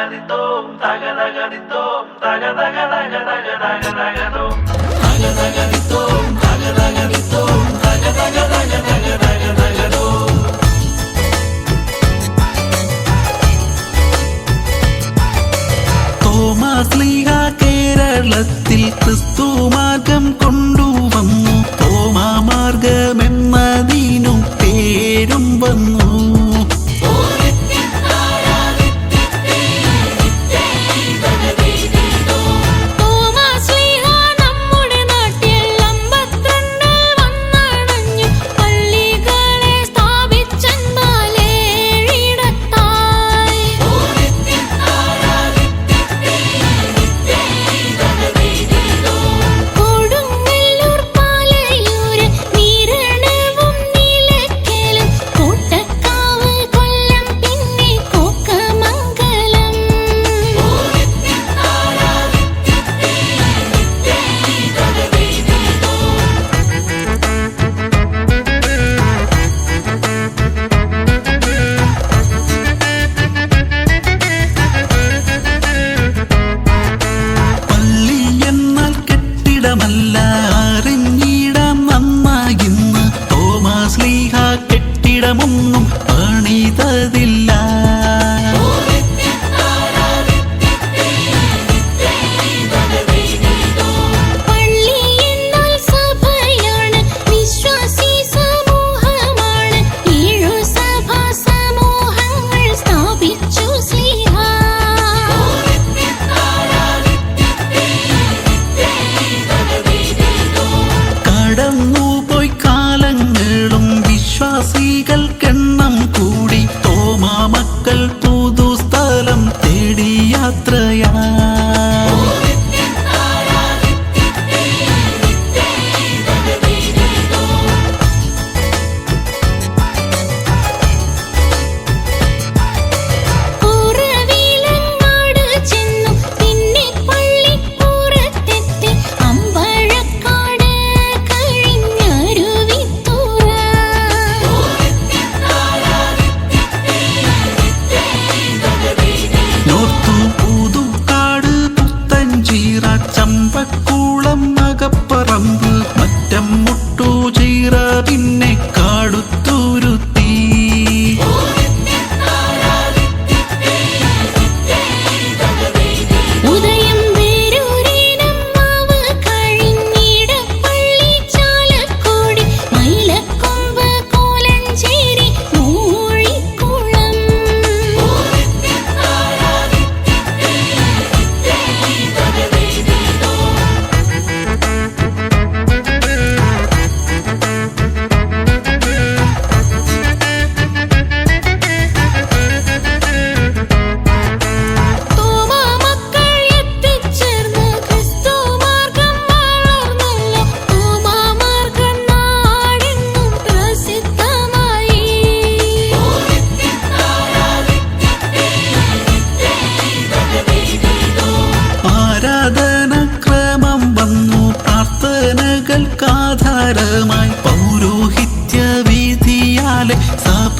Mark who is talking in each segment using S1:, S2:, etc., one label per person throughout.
S1: తగదగదితో
S2: తగదగదితో తగదగ വഴികൾക്കെണ്ണം കൂടി இன்பக் പൗരോഹിത്യ വിധിയാലെ സഭ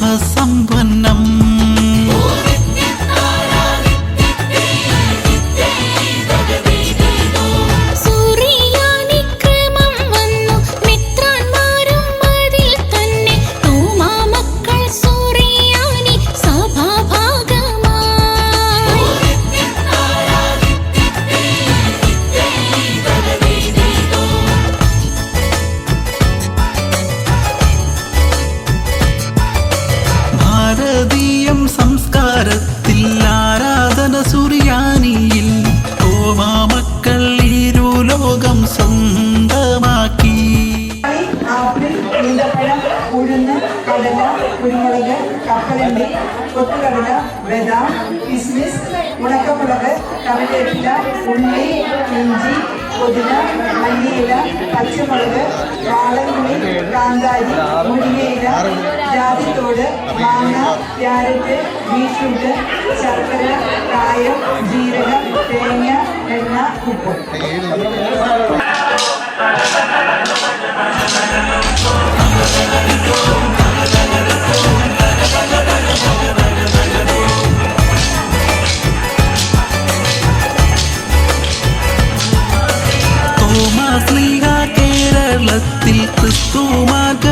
S3: കിസ്മിസ് ഉണക്കമുളക് കറിവേപ്പില ഉള്ളി ഇഞ്ചി പുതിന മല്ലിയില പച്ചമുളക് വാളൻകുളി കാന്താരി മുരിങ്ങയില ജാതിത്തോട് മാങ്ങ ക്യാരറ്റ് ബീഷ്രൂട്ട് ശർക്കര കായം ജീരകം തേങ്ങ എണ്ണ ഉപ്പ് Thank you. Oh my God.